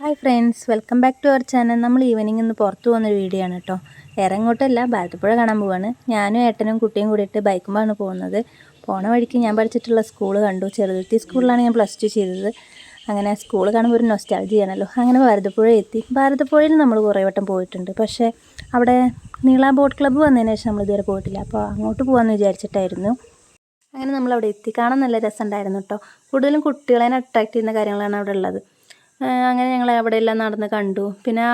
Hi friends welcome back to our channel. നമ്മൾ evening ഇന്ന് പുറത്ത് പോകുന്നൊരു വീഡിയോ ആണ് കേട്ടോ. ഇറങ്ങോട്ടല്ല ഭാരതപ്പുഴ കാണാൻ പോവാണ്. ഞാനും ഏട്ടനും കുട്ടിയും കൂടിയിട്ട് ബൈക്കുമ്പോഴാണ് പോകുന്നത്. പോണ വഴിക്ക് ഞാൻ പഠിച്ചിട്ടുള്ള സ്കൂൾ കണ്ടു. ചെറുതുരുത്തി സ്കൂളിലാണ് ഞാൻ പ്ലസ് ടു ചെയ്തത്. അങ്ങനെ സ്കൂൾ കാണുമ്പോൾ ഒരു നൊസ്റ്റാൾജി ആണല്ലോ. അങ്ങനെ ഭാരതപ്പുഴ എത്തി. ഭാരതപ്പുഴയിൽ നമ്മൾ കുറേ വട്ടം പോയിട്ടുണ്ട്. പക്ഷേ അവിടെ നീള ബോട്ട് ക്ലബ്ബ് വന്നതിന് ശേഷം നമ്മൾ ഇതുവരെ പോയിട്ടില്ല. അപ്പോൾ അങ്ങോട്ട് പോകാമെന്ന് വിചാരിച്ചിട്ടായിരുന്നു. അങ്ങനെ നമ്മൾ അവിടെ എത്തി. കാണാൻ നല്ല രസമുണ്ടായിരുന്നു കേട്ടോ. കൂടുതലും കുട്ടികളെ അട്രാക്ട് ചെയ്യുന്ന കാര്യങ്ങളാണ് അവിടെ ഉള്ളത്. അങ്ങനെ ഞങ്ങൾ അവിടെ എല്ലാം നടന്ന് കണ്ടു. പിന്നെ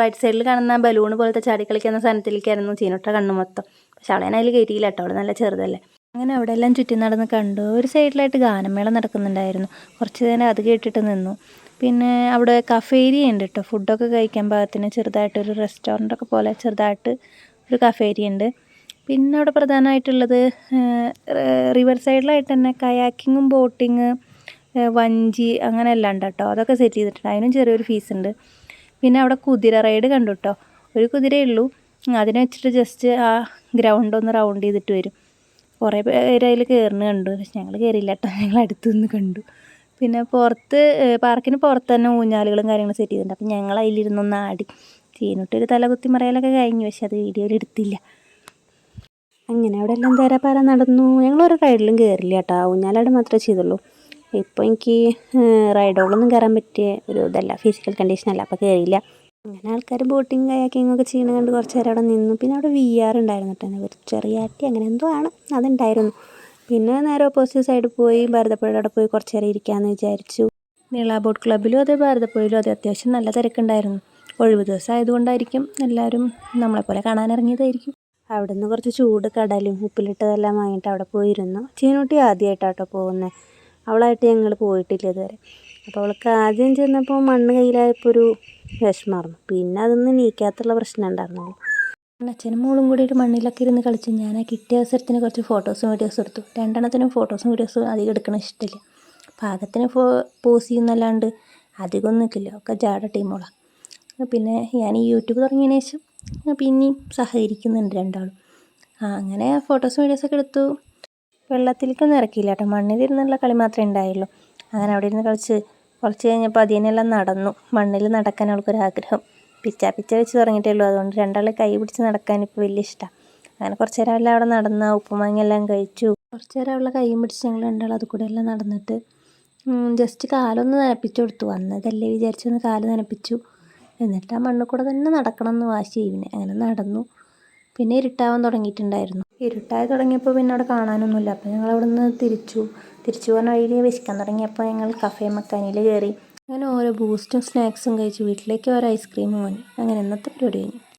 റൈറ്റ് സൈഡിൽ കാണുന്ന ബലൂൺ പോലത്തെ ചാടി കളിക്കുന്ന സ്ഥലത്തിലേക്കായിരുന്നു ചീനോട്ട കണ്ണു മൊത്തം. പക്ഷെ അവളെ അതിൽ കയറ്റിയില്ല കേട്ടോ അവൾ നല്ല ചെറുതല്ലേ. അങ്ങനെ അവിടെ എല്ലാം ചുറ്റി നടന്ന് കണ്ടു. ഒരു സൈഡിലായിട്ട് ഗാനമേള നടക്കുന്നുണ്ടായിരുന്നു. കുറച്ച് നേരം അത് കേട്ടിട്ട് നിന്നു. പിന്നെ അവിടെ കഫേരിയ ഉണ്ട് കേട്ടോ ഫുഡൊക്കെ കഴിക്കാൻ പാകത്തിന് ചെറുതായിട്ട് ഒരു റെസ്റ്റോറന്റ് ഒക്കെ പോലെ ചെറുതായിട്ട് ഒരു കഫേരിയ ഉണ്ട്. പിന്നെ അവിടെ പ്രധാനമായിട്ടുള്ളത് റിവർ സൈഡിലായിട്ട് തന്നെ കയാക്കിങ്ങും ബോട്ടിങ് വഞ്ചി അങ്ങനെ എല്ലാം ഉണ്ട് കേട്ടോ അതൊക്കെ സെറ്റ് ചെയ്തിട്ടുണ്ട്. അതിനും ചെറിയൊരു ഫീസ് ഉണ്ട്. പിന്നെ അവിടെ കുതിര റൈഡ് കണ്ടു കേട്ടോ ഒരു കുതിരയേ ഉള്ളൂ. അതിനെ വെച്ചിട്ട് ജസ്റ്റ് ആ ഗ്രൗണ്ട് ഒന്ന് റൗണ്ട് ചെയ്തിട്ട് വരും. കുറേ പേര് അതിൽ കയറുന്ന കണ്ടു. പക്ഷെ ഞങ്ങൾ കയറിയില്ല കേട്ടോ ഞങ്ങൾ അടുത്ത് നിന്ന് കണ്ടു. പിന്നെ പുറത്ത് പാർക്കിന് പുറത്ത് തന്നെ ഊഞ്ഞാലുകളും കാര്യങ്ങളും സെറ്റ് ചെയ്തിട്ടുണ്ട്. അപ്പം ഞങ്ങൾ അതിലിരുന്നൊന്ന് ആടി. ചീനിട്ടൊരു തലകുത്തി മറയലൊക്കെ കഴിഞ്ഞു. പക്ഷെ അത് വീഡിയോയിൽ എടുത്തില്ല. അങ്ങനെ അവിടെ എല്ലാം തേരാപ്പാര നടന്നു. ഞങ്ങൾ ഒരു റൈഡിലും കയറില്ല കേട്ടോ. ഊഞ്ഞാലാട് മാത്രമേ ചെയ്തുള്ളൂ. ഇപ്പോൾ എനിക്ക് റൈഡുകളൊന്നും കയറാൻ പറ്റിയ ഒരു ഇതല്ല ഫിസിക്കൽ കണ്ടീഷൻ അല്ല അപ്പോൾ കയറിയില്ല അങ്ങനെ ആൾക്കാർ ബോട്ടിങ് കയാക്കിങ് ഒക്കെ ചെയ്യണ കണ്ട് കുറച്ച് നേരം അവിടെ നിന്നു. പിന്നെ അവിടെ വി ആർ ഉണ്ടായിരുന്നു കേട്ടോ ചെറിയാറ്റി അങ്ങനെ എന്തോ ആണ് അതുണ്ടായിരുന്നു. പിന്നെ നേരെ ഓപ്പോസിറ്റ് സൈഡിൽ പോയി ഭാരതപ്പുഴയുടെ പോയി കുറച്ച് നേരം ഇരിക്കാമെന്ന് വിചാരിച്ചു. നീള ബോട്ട് ക്ലബ്ബിലും അതെ ഭാരതപ്പുഴയിലും അതെ അത്യാവശ്യം നല്ല തിരക്കുണ്ടായിരുന്നു. ഒഴിവ് ദിവസം ആയതുകൊണ്ടായിരിക്കും എല്ലാവരും നമ്മളെപ്പോലെ കാണാനിറങ്ങിയതായിരിക്കും അവിടെ നിന്ന് കുറച്ച് ചൂട് കടലും ഉപ്പിലിട്ടതെല്ലാം വാങ്ങിയിട്ട് അവിടെ പോയിരുന്നു. ചീനൂട്ടി ആദ്യമായിട്ടാട്ടോ പോകുന്നത് അവളായിട്ട് ഞങ്ങൾ പോയിട്ടില്ല ഇതുവരെ. അപ്പോൾ അവൾക്ക് ആദ്യം ചെന്നപ്പോൾ മണ്ണ് കയ്യിലായപ്പോൾ ഒരു വിഷമായിരുന്നു. പിന്നെ അതൊന്നും നീക്കാത്തുള്ള പ്രശ്നം ഉണ്ടായിരുന്നുള്ളൂ അച്ഛനും മോളും കൂടി ഒരു മണ്ണിലൊക്കെ ഇരുന്ന് കളിച്ച് ഞാൻ ആ കിട്ടിയ അവസരത്തിന് കുറച്ച് ഫോട്ടോസും വീഡിയോസും എടുത്തു. രണ്ടെണ്ണത്തിനും ഫോട്ടോസും വീഡിയോസും അധികം എടുക്കണ ഇഷ്ടമില്ല. പാകത്തിന് ഫോ പോസ് ചെയ്യുന്നല്ലാണ്ട് അധികം നിൽക്കില്ല ഒക്കെ ജാട ടീമോളാണ് പിന്നെ ഞാൻ ഈ യൂട്യൂബ് തുടങ്ങിയതിന് ശേഷം പിന്നെയും സഹകരിക്കുന്നുണ്ട് രണ്ടാളും. അങ്ങനെ ഫോട്ടോസും വീഡിയോസൊക്കെ എടുത്തു. വെള്ളത്തിലേക്കൊന്നും ഇറക്കിയില്ല കേട്ടോ. മണ്ണിലിരുന്നുള്ള കളി മാത്രമേ ഉണ്ടായുള്ളൂ. അങ്ങനെ അവിടെ ഇരുന്ന് കളിച്ച് കുറച്ച് കഴിഞ്ഞപ്പോൾ അതിനെല്ലാം നടന്നു. മണ്ണിൽ നടക്കാൻ അവൾക്കൊരാഗ്രഹം പിച്ച പിച്ച വെച്ച് തുടങ്ങിയിട്ടേ ഉള്ളൂ. അതുകൊണ്ട് രണ്ടാളെ കൈ പിടിച്ച് നടക്കാൻ ഇപ്പോൾ വലിയ ഇഷ്ടമാണ്. അങ്ങനെ കുറച്ച് നേരം എല്ലാം അവിടെ നടന്ന് ഉപ്പുമാങ്ങയെല്ലാം കഴിച്ചു. കുറച്ച് നേരം അവളെ കൈയും പിടിച്ച് ഞങ്ങൾ രണ്ടാൾ അത് കൂടെ എല്ലാം നടന്നിട്ട് ജസ്റ്റ് കാലൊന്ന് നനപ്പിച്ചു കൊടുത്തു. വന്നതല്ലേ വിചാരിച്ചൊന്ന് കാൽ നനപ്പിച്ചു. എന്നിട്ട് ആ മണ്ണിൽ കൂടെ തന്നെ നടക്കണം എന്ന് വാശി ഇവന് അങ്ങനെ നടന്നു. പിന്നെ ഇരുട്ടാവാൻ തുടങ്ങിയിട്ടുണ്ടായിരുന്നു. ഇരുട്ടായി തുടങ്ങിയപ്പോൾ പിന്നെ അവിടെ കാണാനൊന്നുമില്ല. അപ്പോൾ ഞങ്ങൾ അവിടെ നിന്ന് തിരിച്ചു തിരിച്ചു പോകുന്ന വഴിയിൽ വിശക്കാൻ തുടങ്ങിയപ്പോൾ ഞങ്ങൾ കഫേ മക്കാനിയിൽ കയറി അങ്ങനെ ഓരോ ബൂസ്റ്റും സ്നാക്സും കഴിച്ച് വീട്ടിലേക്ക് ഓരോ ഐസ്ക്രീമും വാങ്ങി അങ്ങനെ ഇന്നത്തെ പരിപാടി കഴിഞ്ഞു.